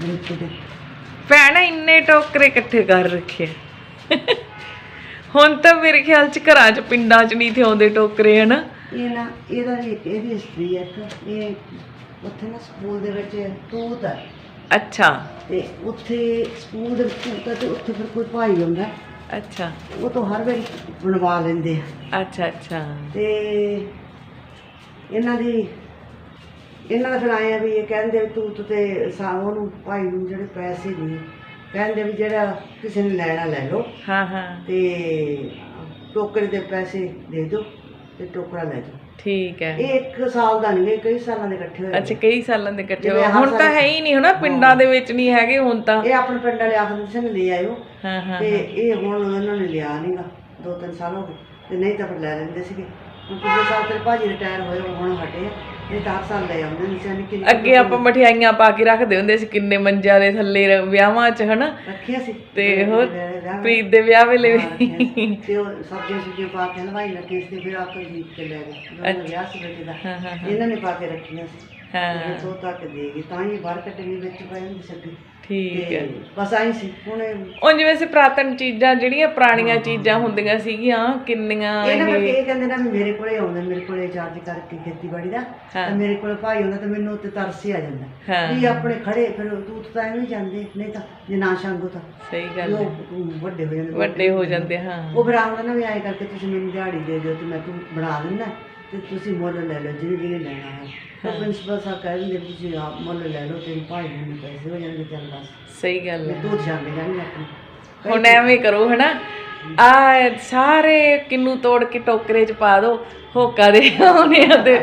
ਦੇ ਭੈਣ ਇੰਨੇ ਟੋਕਰੇ ਇਕੱਠੇ ਕਰ ਰੱਖੇ ਆ। ਹੁਣ ਤਾਂ ਮੇਰੇ ਖਿਆਲ ਚ ਘਰਾਂ ਚ ਪਿੰਡਾਂ ਚ ਨਹੀਂ ਥੇ ਆਉਂਦੇ ਟੋਕਰੇ ਹਨਾ? ਇਹ ਨਾ ਇਹਦਾ ਵੀ ਇੱਕ ਇਹਦੀ ਹਿਸਟਰੀ ਹੈ ਇੱਕ ਇਹ ਉੱਥੇ ਨਾ ਸਕੂਲ ਦੇ ਵਿੱਚ ਤੂਤ ਹੈ ਅੱਛਾ। ਤੇ ਉੱਥੇ ਸਕੂਲ ਦੇ ਵਿੱਚ ਤੂਤ ਹੈ ਤੇ ਉੱਥੇ ਫਿਰ ਕੋਈ ਭਾਈ ਹੁੰਦਾ। ਅੱਛਾ। ਉਹ ਤੋਂ ਹਰ ਵਾਰੀ ਬਣਵਾ ਲੈਂਦੇ ਆ। ਅੱਛਾ ਅੱਛਾ। ਤੇ ਇਹਨਾਂ ਦੀ ਇਹਨਾਂ ਦਾ ਫਿਰ ਆਏ ਆ ਵੀ ਇਹ ਕਹਿੰਦੇ ਵੀ ਤੂਤ ਤੇ ਸਾ ਉਹਨੂੰ ਭਾਈ ਨੂੰ ਜਿਹੜੇ ਪੈਸੇ ਨਹੀਂ ਕਹਿੰਦੇ ਵੀ ਜਿਹੜਾ ਕਿਸੇ ਨੇ ਲੈਣਾ ਲੈ ਲਓ। ਹਾਂ ਹਾਂ। ਤੇ ਟੋਕਰੇ ਦੇ ਪੈਸੇ ਦੇ ਦਿਓ ਤੇ ਟੋਕਰਾ ਲੈ ਜਾਓ। ਠੀਕ ਹੈ। ਇਹ ਇੱਕ ਸਾਲ ਦਾ ਨਹੀਂ ਕਈ ਸਾਲਾਂ ਦੇ ਇਕੱਠੇ ਹੋਏ ਅੱਛਾ ਕਈ ਸਾਲਾਂ ਦੇ ਇਕੱਠੇ ਹੋਏ। ਹੁਣ ਤਾਂ ਹੈ ਹੀ ਨਹੀਂ ਹਨਾ ਪਿੰਡਾਂ ਦੇ ਵਿੱਚ ਨਹੀਂ ਹੈਗੇ ਹੁਣ ਤਾਂ। ਇਹ ਆਪਣੇ ਪਿੰਡ ਵਾਲੇ ਆਖਦੇ ਸੀ ਲੈ ਆਇਓ। ਹਾਂ ਹਾਂ ਤੇ ਇਹ ਹੁਣ ਉਹਨਾਂ ਨੇ ਲਿਆ ਨਹੀਂਗਾ ਦੋ ਤਿੰਨ ਸਾਲ ਹੋ ਗਏ। ਤੇ ਨਹੀਂ ਤਾਂ ਫਿਰ ਲੈ ਲੈਂਦੇ ਸੀਗੇ। ਹੁਣ ਪਿਛਲੇ ਸਾਲ ਤੇਰੇ ਭਾਜੀ ਰਿਟਾਇਰ ਹੋਏ ਹੁਣ ਹਟੇ ਆ। ਇਹ ਤਾਂ ਹਰ ਸਾਲ ਲੈ ਆਉਂਦੇ ਨੇ ਸਿਆਣੀ ਕਿ ਅੱਗੇ ਆਪਾਂ ਮਠਿਆਈਆਂ ਪਾ ਕੇ ਰੱਖਦੇ ਹੁੰਦੇ ਸੀ ਕਿੰਨੇ ਮੰਜਿਆਂ ਦੇ ਥੱਲੇ ਰ- ਵਿਆਹਾਂ 'ਚ ਹਨਾ? ਰੱਖਿਆ ਸੀ। ਤੇ ਹੋਰ ਪ੍ਰੀਤ ਦੇ ਵਿਆਹ ਵੇਲੇ ਵੀ। ਤੇ ਉਹ ਸਬਜ਼ੀਆਂ ਸੁਬਜ਼ੀਆਂ ਪਾ ਕੇ ਹਲਵਾਈ ਲੱਗੇ ਸੀ ਫਿਰ ਆਪ ਜੀਤ ਕੇ ਲੈ ਗਏ। ਉਹਨਾਂ ਦਾ ਵਿਆਹ ਸੀ ਬੇਟੇ ਦਾ। ਹਾਂ, ਹਾਂ, ਇਹਨਾਂ ਨੇ ਪਾ ਕੇ ਰੱਖੀਆਂ ਸੀ। ਹਾਂ। ਤੋਂ ਤੱਕ ਦੇ ਗਈ ਤਾਂ ਹੀ ਬਾਹਰ ਕੱਟਣੀ ਵਿੱਚ ਪੈ ਜਾਂਦੀ ਸੱਗੀ ਠੀਕ ਹੈ। ਬਸ ਆਈ ਸੀ ਹੁਣ ਇਹ ਉਹ ਜਿਵੇਂ ਸੇ ਪ੍ਰਾਤਨ ਚੀਜ਼ਾਂ ਜਿਹੜੀਆਂ ਪੁਰਾਣੀਆਂ ਚੀਜ਼ਾਂ ਹੁੰਦੀਆਂ ਸੀਗੀਆਂ ਕਿੰਨੀਆਂ ਇਹ ਨਾ ਇਹ ਕਹਿੰਦੇ ਨਾ ਵੀ ਮੇਰੇ ਕੋਲੇ ਆਉਂਦੇ ਮੇਰੇ ਕੋਲੇ ਚਾਰਜ ਕਰਕੇ ਖੇਤੀਬਾੜੀ ਦਾ। ਤੇ ਮੇਰੇ ਕੋਲੇ ਭਾਈ ਹੁੰਦਾ ਤੇ ਮੈਨੂੰ ਉੱਤੇ ਤਰਸ ਹੀ ਆ ਜਾਂਦਾ। ਵੀ ਆਪਣੇ ਖੜੇ ਫਿਰ ਤੂੰ ਤਾਂ ਐਵੇਂ ਜਾਂਦੇ ਨਹੀਂ ਤਾਂ ਜੇ ਨਾ ਸ਼ੰਗੋ ਤਾਂ। ਸਹੀ ਵੀ ਗੱਲ ਹੈ। ਵੱਡੇ ਹੋ ਜਾਂਦੇ ਵੱਡੇ ਹੋ ਜਾਂਦੇ ਹਾਂ। ਉਹ ਫਿਰ ਆਉਂਦਾ ਨਾ ਵੀ ਐਂ ਕਰਕੇ ਤੁਸੀਂ ਮੈਨੂੰ ਦਿਹਾੜੀ ਦੇ ਦਿਓ ਤੇ ਮੈਂ ਤੂੰ ਬਣਾ ਦਿੰਦਾ ਤੇ ਤੁਸੀਂ ਮੁੱਲ ਲੈ ਲਓ ਜਿਹਨੇ ਜਿਹਨੇ ਲੈਣਾ ਹੈ। ਤਾਂ ਪ੍ਰਿੰਸੀਪਲ ਸਾਹਿਬ ਕਹਿ ਦਿੰਦੇ ਵੀ ਤੁਸੀਂ ਆਪ ਮੁੱਲ ਲੈ ਲਓ ਤੇ ਭਾਈ ਨੂੰ ਪੈਸੇ ਹੋ ਜਾਣਗੇ ਚੱਲ ਬਸ। ਸਹੀ ਗੱਲ ਹੈ। ਤੂੰ ਜਾਂਦੇ ਜਾਣੀ ਆਪਣੀ। ਹੁਣ ਐਵੇਂ ਕਰੋ ਹਨਾ? ਆ ਸਾਰੇ ਕਿੰਨੂ ਤੋੜ ਕੇ ਟੋਕਰੇ 'ਚ ਪਾ ਦਿਓ ਹੋਕਾ ਦੇ ਆਉਣੇ ਆ ਤੇ।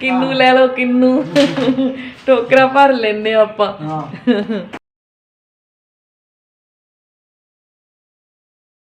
ਕਿੰਨੂ ਲੈ ਲਓ ਕਿੰਨੂ। ਟੋਕਰਾ ਭਰ ਲੈਨੇ ਆਪਾਂ। ਹਾਂ।